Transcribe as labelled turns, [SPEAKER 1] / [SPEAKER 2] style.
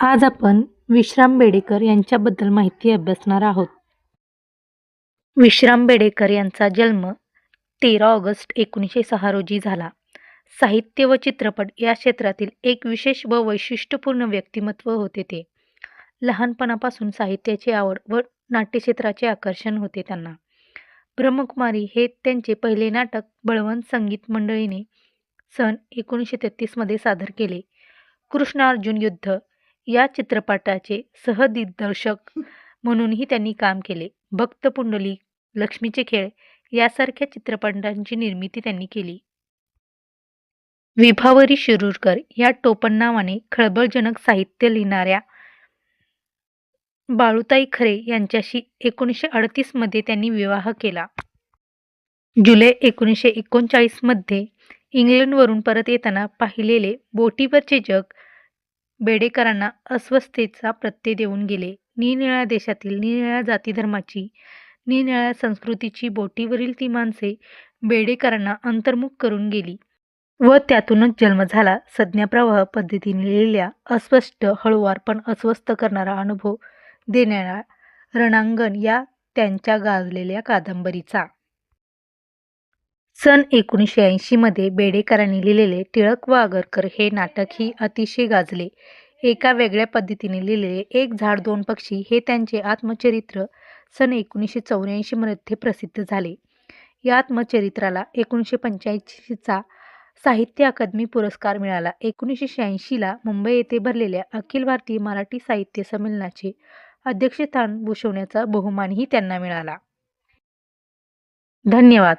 [SPEAKER 1] आज आपण विश्राम बेडेकर यांच्याबद्दल माहिती अभ्यासणार आहोत. विश्राम बेडेकर यांचा जन्म तेरा ऑगस्ट एकोणीसशे सहा रोजी झाला. साहित्य व चित्रपट या क्षेत्रातील एक विशेष व वैशिष्ट्यपूर्ण व्यक्तिमत्व होते ते. लहानपणापासून साहित्याची आवड व नाट्यक्षेत्राचे आकर्षण होते त्यांना. ब्रह्मकुमारी हे त्यांचे पहिले नाटक बळवंत संगीत मंडळीने सन एकोणीसशे तेहतीसमध्ये सादर केले. कृष्णार्जुन युद्ध या चित्रपटाचे सहदिग्दर्शक म्हणूनही त्यांनी काम केले. भक्त पुंडलिक लक्ष्मीचे खेळ यासारख्या चित्रपटांची निर्मिती त्यांनी केली. विभावरी शिरूरकर या टोपण नावाने खळबळजनक साहित्य लिहिणाऱ्या बाळूताई खरे यांच्याशी एकोणीसशे अडतीसमध्ये त्यांनी विवाह केला. जुलै एकोणीसशे एकोणचाळीसमध्ये इंग्लंडवरून परत येताना पाहिलेले बोटीवरचे जग बेडेकरांना अस्वस्थतेचा प्रत्यय देऊन गेले. निनिळ्या देशातील निरनिळ्या जातीधर्माची निरनिळ्या संस्कृतीची बोटीवरील ती माणसे बेडेकरांना अंतर्मुख करून गेली व त्यातूनच जन्म झाला. संज्ञाप्रवाह पद्धतीने लिहिलेल्या अस्पष्ट हळूवार पण अस्वस्थ करणारा अनुभव देणारा रणांगण या त्यांच्या गाजलेल्या कादंबरीचा. सन एकोणीसशे ऐंशीमध्ये बेडेकरांनी लिहिलेले टिळक व आगरकर हे नाटकही अतिशय गाजले. एका वेगळ्या पद्धतीने लिहिलेले एक झाड दोन पक्षी हे त्यांचे आत्मचरित्र सन एकोणीसशे चौऱ्याऐंशीमध्ये प्रसिद्ध झाले. या आत्मचरित्राला एकोणीसशे पंच्याऐंशीचा साहित्य अकादमी पुरस्कार मिळाला. एकोणीसशे शहाऐंशीला मुंबई येथे भरलेल्या अखिल भारतीय मराठी साहित्य संमेलनाचे अध्यक्षस्थान भूषवण्याचा बहुमानही त्यांना मिळाला. धन्यवाद.